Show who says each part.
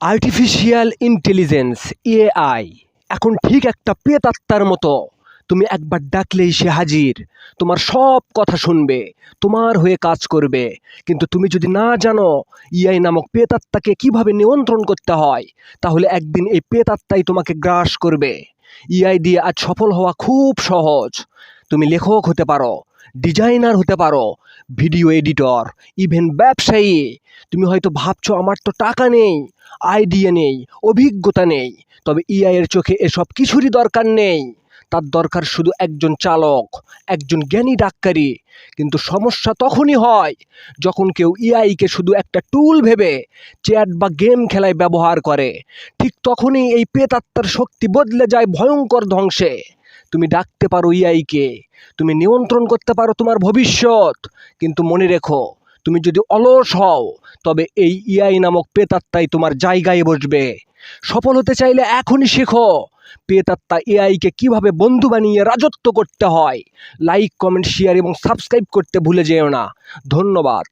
Speaker 1: Artificial intelligence AI এখন ঠিক একটা প্রেতাত্মার মতো। তুমি একবার ডাকলেই সে হাজির। তোমার সব কথা শুনবে, তোমার হয়ে কাজ করবে। কিন্তু তুমি যদি না জানো ইআই নামক প্রেতাত্মাকে কীভাবে নিয়ন্ত্রণ করতে হয়, তাহলে একদিন এই প্রেতাত্মাই তোমাকে গ্রাস করবে। ইআই দিয়ে আজ সফল হওয়া খুব সহজ। তুমি লেখক হতে পারো, ডিজাইনার হতে পারো, ভিডিও এডিটর, ইভেন ব্যবসায়ী। তুমি হয়তো ভাবছ, আমার তো টাকা নেই। আইডিয়া নেই, অভিজ্ঞতা নেই। তবে ইআই এর চোখে এসব কিছুরই দরকার নেই। তার দরকার শুধু একজন চালক, একজন জ্ঞানী ডাক্তারি। কিন্তু সমস্যা তখনই হয় যখন কেউ ইআইকে শুধু একটা টুল ভেবে চ্যাট বা গেম খেলায় ব্যবহার করে। ঠিক তখনই এই প্রেতাত্মার শক্তি বদলে যায় ভয়ঙ্কর ধ্বংসে। তুমি ডাকতে পারো ইআইকে তুমি নিয়ন্ত্রণ করতে পারো তোমার ভবিষ্যৎ। কিন্তু মনে রেখো তুমি যদি অলস হও, তবে এই ইয়াই নামক পেতাত্মাই তোমার জায়গায় বসবে। সফল হতে চাইলে এখনই শেখো পেতাত্মা এআইকে কীভাবে বন্ধু বানিয়ে রাজত্ব করতে হয়। লাইক কমেন্ট শেয়ার এবং সাবস্ক্রাইব করতে ভুলে যেও না। ধন্যবাদ।